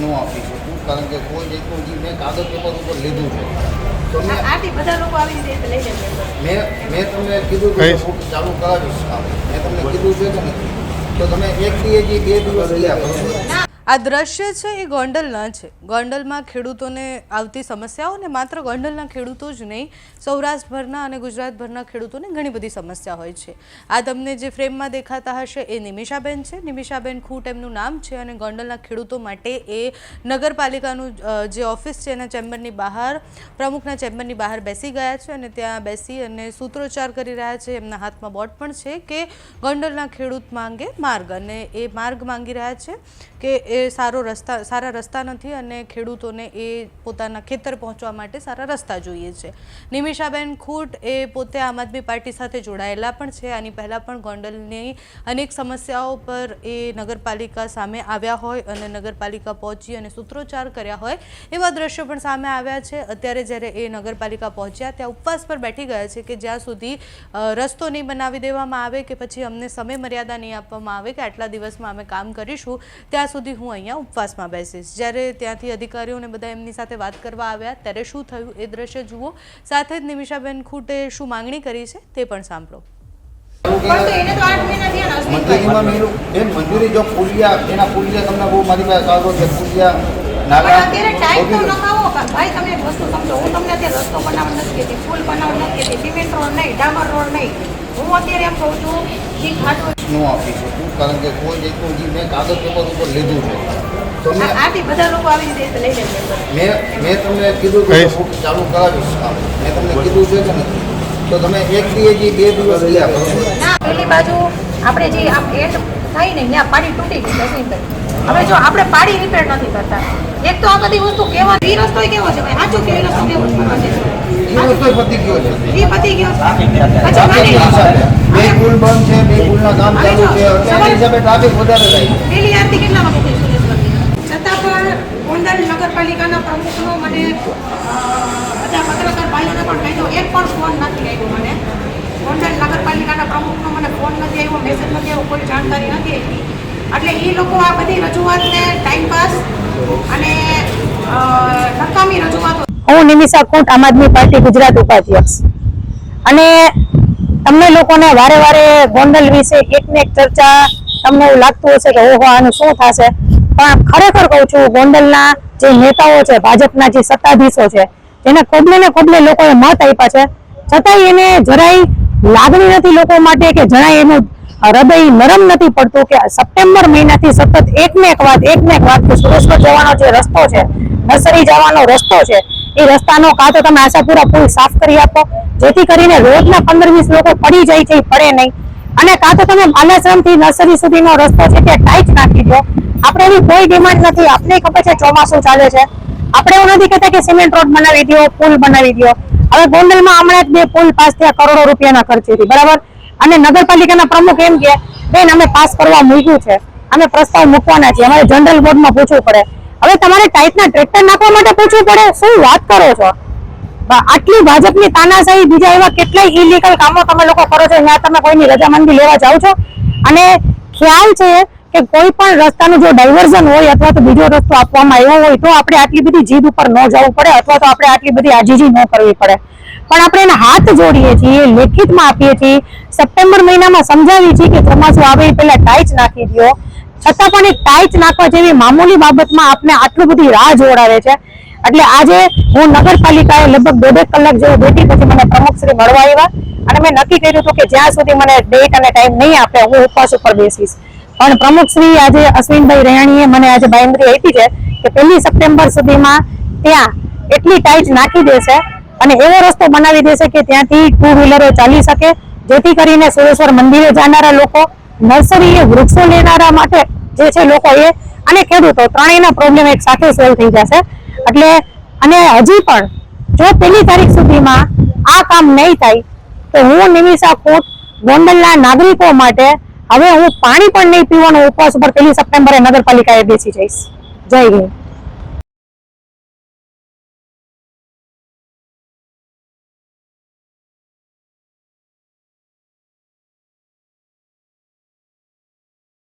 ન આપી શકું કારણ કે કોઈ જાતનું જે મેં કાગળ પેપર ઉપર લીધું છે. તો મેં આથી બધા લોકો આવી રીતે લઈ લે પેપર મેં મેં તમને કીધું કે હું ચાલુ કરાવીશ મેં તમને કીધું છે કે નથી. તો તમે એક દી હજી બે દિવસ ગયા આ દ્રશ્ય છે એ ગોંડલના છે. ગોંડલમાં ખેડૂતોને આવતી સમસ્યાઓ ને માત્ર ગોંડલના ખેડૂતો જ નહીં, સૌરાષ્ટ્રભરના અને ગુજરાતભરના ખેડૂતોને ઘણી બધી સમસ્યા હોય છે. આ તમને જે ફ્રેમમાં દેખાતા હશે એ નિમિષાબેન છે. નિમિષાબેન ખૂટ એમનું નામ છે અને ગોંડલના ખેડૂતો માટે એ નગરપાલિકાનું જે ઓફિસ છે એના ચેમ્બરની બહાર, પ્રમુખના ચેમ્બરની બહાર બેસી ગયા છે અને ત્યાં બેસી અને સૂત્રોચ્ચાર કરી રહ્યા છે. એમના હાથમાં બોટ પણ છે કે ગોંડલના ખેડૂત માંગે માર્ગ અને એ માર્ગ માંગી રહ્યા છે કે એ સારો રસ્તા, સારા રસ્તા નથી અને ખેડૂતોને એ પોતાના ખેતર પહોંચવા માટે સારા રસ્તા જોઈએ છે. નિમિષાબેન ખૂટ એ પોતે આમ આદમી પાર્ટી સાથે જોડાયેલા પણ છે. આની પહેલાં પણ ગોંડલની અનેક સમસ્યાઓ પર એ નગરપાલિકા સામે આવ્યા હોય અને નગરપાલિકા પહોંચી અને સૂત્રોચ્ચાર કર્યા હોય એવા દ્રશ્યો પણ સામે આવ્યા છે. અત્યારે જ્યારે એ નગરપાલિકા પહોંચ્યા, ત્યાં ઉપવાસ પર બેઠી ગયા છે કે જ્યાં સુધી રસ્તો નહીં બનાવી દેવામાં આવે કે પછી અમને સમય મર્યાદા નહીં આપવામાં આવે કે આટલા દિવસમાં અમે કામ કરીશું, ત્યાં સુધી હું અહીંયા ઉપવાસમાં બેસીશ. જ્યારે ત્યાંથી અધિકારીઓને બધા એમની સાથે વાત કરવા આવ્યા ત્યારે શું થયું એ દ્રશ્ય જુઓ. સાથે જ નિમિષાબેન ખૂટે શું માંગણી કરી છે તે પણ સાંભળો. મંજૂરી જો પુલિયા એના પુલિયા તમને બહુ મારી પાસે છે પુલિયા ભાઈ તમે એક વસ્તુ સમજો હું તમને અત્યારે રસ્તો બનાવવા નથી કહેતી પુલ બનાવવા નથી કહેતી સિમેન્ટ રોડ નહીં ડામર રોડ નહીં. હું અત્યારે એમ કહું છું કે ખાટું ન આપી શકું કારણ કે કોઈ જાતનું જે મેં કાગળ પેપર ઉપર લીધું છે. તો મેં આથી બધા લોકો આવી રીતે લઈ લે મેં મેં તમને કીધું કે ચાલુ કરાવીશ મેં તમને કીધું છે કે નથી. તો તમે એક બે દિવસ ગયા બરોબર ના પેલી બાજુ આપણે જે આમ થાય ને ત્યાં પાડી તૂટી ગઈ હવે જો આપણે પાડી રિપેર નથી કરતા. એક તો આ બધી વસ્તુ કેવા રસ્તો કેવો છે ભાઈ? સાચું કેવી રસ્તો કેવો છે? એ પતી ગયો છે. ઈ પતી ગયો છે. પછી ટ્રાફિકના હિસાબે બે પુલ બંધ છે બે પુલના કામ ચાલુ છે. એટલે હિસાબે ટ્રાફિક વધારે થાય પેલી આરતી કેટલા વાગે થઈ છતાં પણ ગોંડલ નગરપાલિકાના પ્રમુખનો મને બધા પત્રકાર ભાઈઓને પણ કહ્યું એક પણ ફોન નથી આવ્યો મને. ગોંડલ નગરપાલિકાના પ્રમુખનો મને ફોન નથી આવ્યો મેસેજ નથી આવ્યો કોઈ જાણકારી નથી આવી એટલે એ લોકો આ બધી રજૂઆતને ટાઈમ પાસ અને નકામી રજૂઆતો હું નિમિષા કુંટ, આમ આદમી પાર્ટી ગુજરાત ઉપાધ્યક્ષ. અને તમને લોકોને વારે વારે ગોંડલ વિશે એક ને એક ચર્ચા તમને એવું લાગતું હશે કે ઓહો, આનું શું થશે? પણ ખરેખર કહું છું, ગોંડલના જે નેતાઓ છે, ભાજપના જે સત્તાધીશો છે એને કોબલે ને કોબલે લોકોએ મત આપ્યા છે, છતાંય એને જરાય લાગણી નથી લોકો માટે કે જરાય એનું હૃદય નરમ નથી પડતું કે સપ્ટેમ્બર મહિનાથી સતત એક ને એક વાત એક ને એક વાત સુરેશ્વર જવાનો જે રસ્તો છે, નર્સરી જવાનો રસ્તો છે એ રસ્તાનો કાં તો તમે આશાપુરા પુલ સાફ કરી આપો. જેથી કરીને રોજના પંદર વીસ લોકો પડી જાય છે પડે નહીં. અને કાં તો તમે બાલાશ્રમથી નર્સરી સુધીનો રસ્તો છે તે ટાઈટ નાખી દો. આપણે એવી કોઈ ડિમાન્ડ નથી. આપણે ખબર છે ચોમાસું ચાલે છે. આપણે એવું નથી કહેતા કે સિમેન્ટ રોડ બનાવી દો, પુલ બનાવી દો. હવે ગોંડલમાં હમણાં જ બે પુલ પાસ થયા કરોડો રૂપિયાના ખર્ચેથી બરાબર? અને નગરપાલિકાના પ્રમુખ એમ કે, બેન, અમે પાસ કરવા મૂક્યું છે. અમે પ્રસ્તાવ મૂકવાના છીએ. અમારે જનરલ બોર્ડમાં પૂછવું પડે. હવે તમારે ટાઈટના ટ્રેક્ટર નાખવા માટે પૂછવું પડે. શું વાત કરો છો? આટલી ભાજપની તાનાશાહી, બીજા એવા કેટલાય ઇલીગલ કામો તમે લોકો કરો છો ત્યાં તમે કોઈની રજામંદી લેવા જાઓ છો? અને ખ્યાલ છે કે કોઈ પણ રસ્તાનું જો ડાયવર્ઝન હોય અથવા તો બીજો રસ્તો આપવામાં આવ્યો હોય, તો આપણે આટલી બધી જીદ ઉપર ન જવું પડે, અથવા તો આપણે આટલી બધી આજીજી ન કરવી પડે. પણ આપણે એને હાથ જોડીએ છીએ, લેખિતમાં આપીએ છીએ. સપ્ટેમ્બર મહિનામાં સમજાવીએ છીએ કે ચોમાસું આવે એ પહેલા ટાઈચ નાખી દો છતાં પણ એક ટાઈચ નાખવા જેવી મામૂલી બાબતમાં આપને આટલું બધી રાહ જોડાવે છે. એટલે આજે હું નગરપાલિકાએ લગભગ દોઢેક કલાક જેવું બેઠી પછી મને પ્રમુખશ્રી મળવા આવ્યા અને મેં નક્કી કર્યું હતું કે જ્યાં સુધી મને ડેટ અને ટાઈમ નહીં આપે, હું ઉપવાસ ઉપર બેસીશ. પણ પ્રમુખશ્રી આજે અશ્વિનભાઈ રહેણીએ મને આજે બાંયધરી આપી છે કે પહેલી સપ્ટેમ્બર સુધીમાં ત્યાં એટલી ટાઈચ નાખી દેશે અને એવો રસ્તો બનાવી દેશે કે ત્યાંથી ટુ વ્હીલરો ચાલી શકે, જેથી કરીને સુરેશ્વર મંદિરે જનારા લોકો નર્સરીએ વૃક્ષો લેનારા માટે જે છે લોકો એ અને ખેડૂતો ત્રણેયના પ્રોબ્લેમ એક સાથે સોલ્વ થઈ જશે. એટલે અને હજી પણ જો પેલી તારીખ સુધીમાં આ કામ નહીં થાય, તો હું નિમિષા કોટ ગોંડલના નાગરિકો માટે હવે હું પાણી પણ નહીં પીવાનો ઉપવાસ ઉપર પેલી સપ્ટેમ્બરે નગરપાલિકાએ બેસી જઈશ. જય હિન્દ.